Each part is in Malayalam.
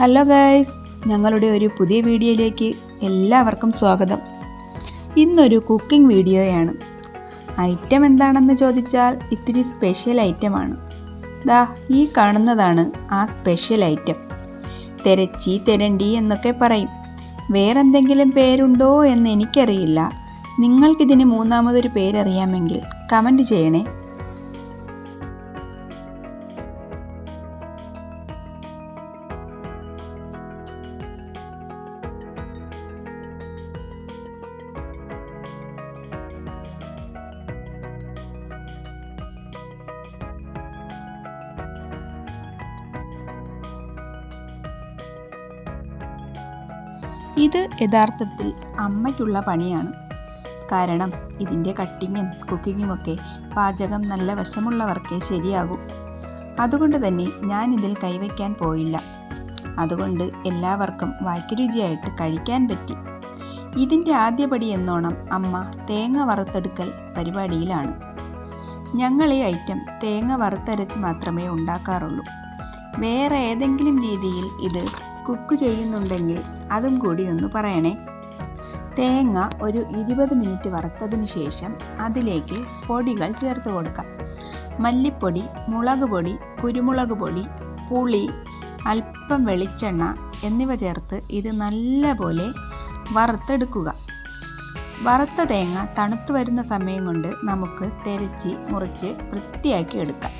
ഹലോ ഗൈസ് ഞങ്ങളുടെ ഒരു പുതിയ വീഡിയോയിലേക്ക് എല്ലാവർക്കും സ്വാഗതം. ഇന്നൊരു കുക്കിംഗ് വീഡിയോയാണ് ഐറ്റം എന്താണെന്ന് ചോദിച്ചാൽ ഇത്തിരി സ്പെഷ്യൽ ഐറ്റമാണ് ദാ ഈ കാണുന്നതാണ് ആ സ്പെഷ്യൽ ഐറ്റം തെരച്ചി തെരണ്ടി എന്നൊക്കെ പറയും. വേറെന്തെങ്കിലും പേരുണ്ടോ എന്ന് എനിക്കറിയില്ല. നിങ്ങൾക്കിതിന് മൂന്നാമതൊരു പേരറിയാമെങ്കിൽ കമന്റ് ചെയ്യണേ. ഇത് യഥാർത്ഥത്തിൽ അമ്മയ്ക്കുള്ള പണിയാണ്. കാരണം ഇതിന്റെ കട്ടിങ്ങും കുക്കിങ്ങുമൊക്കെ പാചകം നല്ല വശമുള്ളവർക്കേ ശരിയാകൂ. അതുകൊണ്ട് തന്നെ ഞാൻ ഇതിൽ കൈവയ്ക്കാൻ പോയില്ല. അതുകൊണ്ട് എല്ലാവർക്കും വാക്യരുചിയായിട്ട് കഴിക്കാൻ പറ്റി. ഇതിന്റെ ആദ്യപടി എന്നോണം അമ്മ തേങ്ങ വറുത്തെടുക്കൽ പരിപാടിയിലാണ്. ഞങ്ങൾ ഈ ഐറ്റം തേങ്ങ വറുത്തരച്ച് മാത്രമേ ഉണ്ടാക്കാറുള്ളൂ. വേറെ ഏതെങ്കിലും രീതിയിൽ ഇത് കുക്ക് ചെയ്യുന്നുണ്ടെങ്കിൽ അതും കൂടി ഒന്ന് പറയണേ. തേങ്ങ ഒരു ഇരുപത് മിനിറ്റ് വറുത്തതിന് ശേഷം അതിലേക്ക് പൊടികൾ ചേർത്ത് കൊടുക്കാം. മല്ലിപ്പൊടി മുളക് പൊടി കുരുമുളക് പൊടി പുളി അല്പം വെളിച്ചെണ്ണ എന്നിവ ചേർത്ത് ഇത് നല്ലപോലെ വറുത്തെടുക്കുക. വറുത്ത തേങ്ങ തണുത്തു വരുന്ന സമയം കൊണ്ട് നമുക്ക് തെരച്ചി മുറിച്ച് വൃത്തിയാക്കി എടുക്കാം.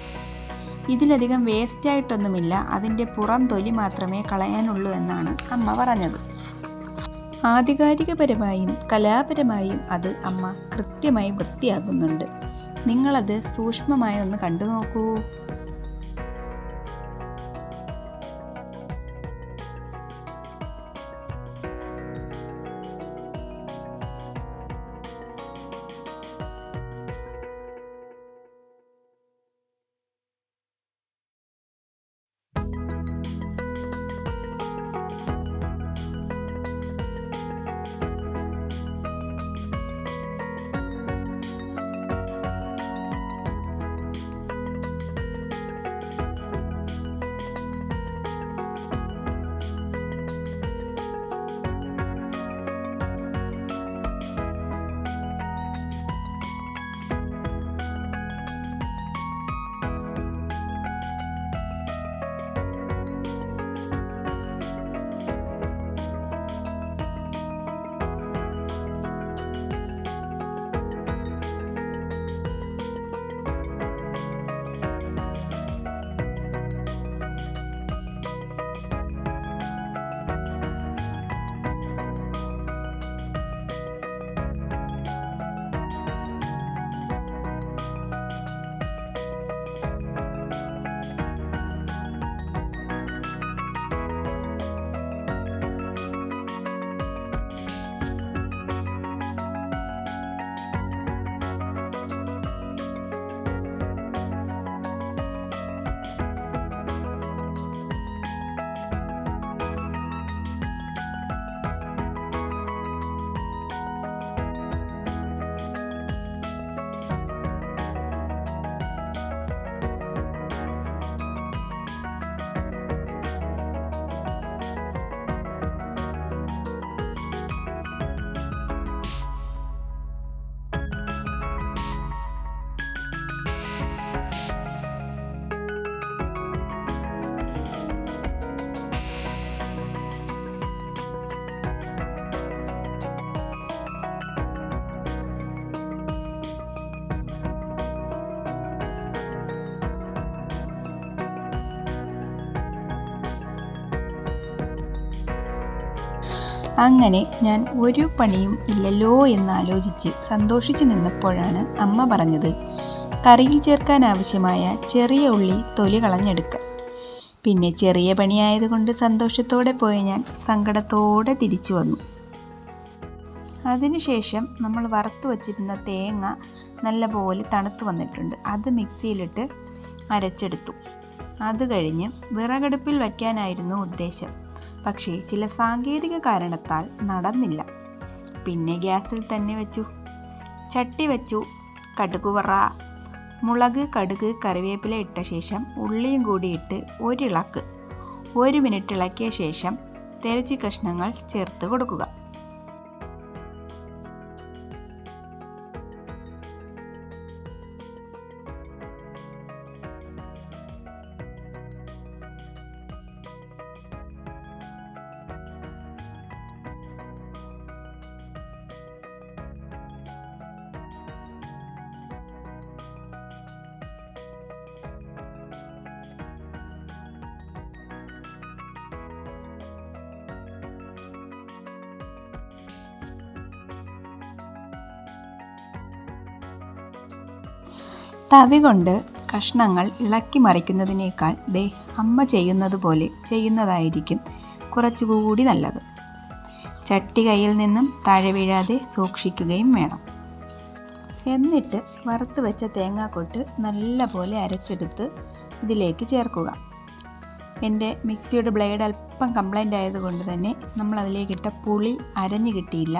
ഇതിലധികം വേസ്റ്റായിട്ടൊന്നുമില്ല. അതിന്റെ പുറം തൊലി മാത്രമേ കളയാനുള്ളൂ എന്നാണ് അമ്മ പറഞ്ഞത്. ആധികാരികപരമായും കലാപരമായും അത് അമ്മ കൃത്യമായി വൃത്തിയാകുന്നുണ്ട് നിങ്ങളത് സൂക്ഷ്മമായി ഒന്ന് കണ്ടു നോക്കൂ അങ്ങനെ ഞാൻ ഒരു പണിയും ഇല്ലല്ലോ എന്നാലോചിച്ച് സന്തോഷിച്ചു നിന്നപ്പോഴാണ് അമ്മ പറഞ്ഞത് കറിയിൽ ചേർക്കാൻ ആവശ്യമായ ചെറിയ ഉള്ളി തൊലി കളഞ്ഞെടുക്കാൻ. പിന്നെ ചെറിയ പണിയായതുകൊണ്ട് സന്തോഷത്തോടെ പോയ ഞാൻ സങ്കടത്തോടെ തിരിച്ചു വന്നു. അതിനുശേഷം നമ്മൾ വറുത്തു വച്ചിരുന്ന തേങ്ങ നല്ലപോലെ തണുത്ത് വന്നിട്ടുണ്ട്. അത് മിക്സിയിലിട്ട് അരച്ചെടുത്തു. അത് കഴിഞ്ഞ് വിറകടുപ്പിൽ വയ്ക്കാനായിരുന്നു ഉദ്ദേശം. പക്ഷേ ചില സാങ്കേതിക കാരണത്താൽ നടന്നില്ല. പിന്നെ ഗ്യാസിൽ തന്നെ വെച്ചു. ചട്ടി വെച്ചു. കടുകുവറ മുളക് കടുക് കറിവേപ്പില ഇട്ട ശേഷം ഉള്ളിയും കൂടി ഇട്ട് ഒരിളക്ക്. ഒരു മിനിറ്റ് ഇളക്കിയ ശേഷം തിരച്ചി കഷ്ണങ്ങൾ ചേർത്ത് കൊടുക്കുക. തവി കൊണ്ട് കഷ്ണങ്ങൾ ഇളക്കി മറിക്കുന്നതിനേക്കാൾ ദേ അമ്മ ചെയ്യുന്നത് പോലെ ചെയ്യുന്നതായിരിക്കും കുറച്ചുകൂടി നല്ലത്. ചട്ടി കയ്യിൽ നിന്നും താഴെ വീഴാതെ സൂക്ഷിക്കുകയും വേണം. എന്നിട്ട് വറുത്ത് വെച്ച തേങ്ങാക്കൊട്ട് നല്ലപോലെ അരച്ചെടുത്ത് ഇതിലേക്ക് ചേർക്കുക. എന്റെ മിക്സിയുടെ ബ്ലേഡ് അല്പം കംപ്ലൈന്റ് ആയതുകൊണ്ട് തന്നെ നമ്മൾ അതിലേക്കിട്ട പുളി അരഞ്ഞു കിട്ടിയില്ല.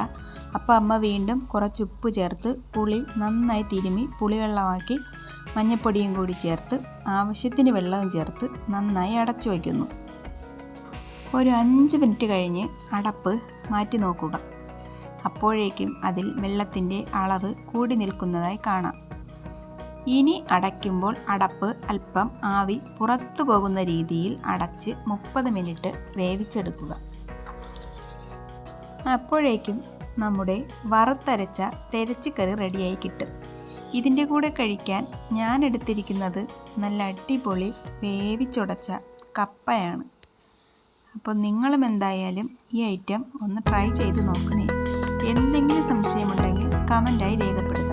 അപ്പോൾ അമ്മ വീണ്ടും കുറച്ച് ഉപ്പ് ചേർത്ത് പുളി നന്നായി തിരുമി പുളിവെള്ളമാക്കി മഞ്ഞപ്പൊടിയും കൂടി ചേർത്ത് ആവശ്യത്തിന് വെള്ളവും ചേർത്ത് നന്നായി അടച്ചു വയ്ക്കുന്നു. ഒരു അഞ്ച് മിനിറ്റ് കഴിഞ്ഞ് അടപ്പ് മാറ്റി നോക്കുക. അപ്പോഴേക്കും അതിൽ വെള്ളത്തിന്റെ അളവ് കൂടി നിൽക്കുന്നതായി കാണാം. ഇനി അടയ്ക്കുമ്പോൾ അടപ്പ് അല്പം ആവി പുറത്തു പോകുന്ന രീതിയിൽ അടച്ച് മുപ്പത് മിനിറ്റ് വേവിച്ചെടുക്കുക. അപ്പോഴേക്കും നമ്മുടെ വറുത്തരച്ച തെരച്ചിക്കറി റെഡിയായി കിട്ടും. ഇതിന്റെ കൂടെ കഴിക്കാൻ ഞാൻ എടുത്തിരിക്കുന്നത് നല്ല അടിപൊളി വേവിച്ചുടച്ച കപ്പയാണ്. അപ്പോൾ നിങ്ങളും എന്തായാലും ഈ ഐറ്റം ഒന്ന് ട്രൈ ചെയ്ത് നോക്കണേ. എന്തെങ്കിലും സംശയമുണ്ടെങ്കിൽ കമന്റായി രേഖപ്പെടുത്തുക.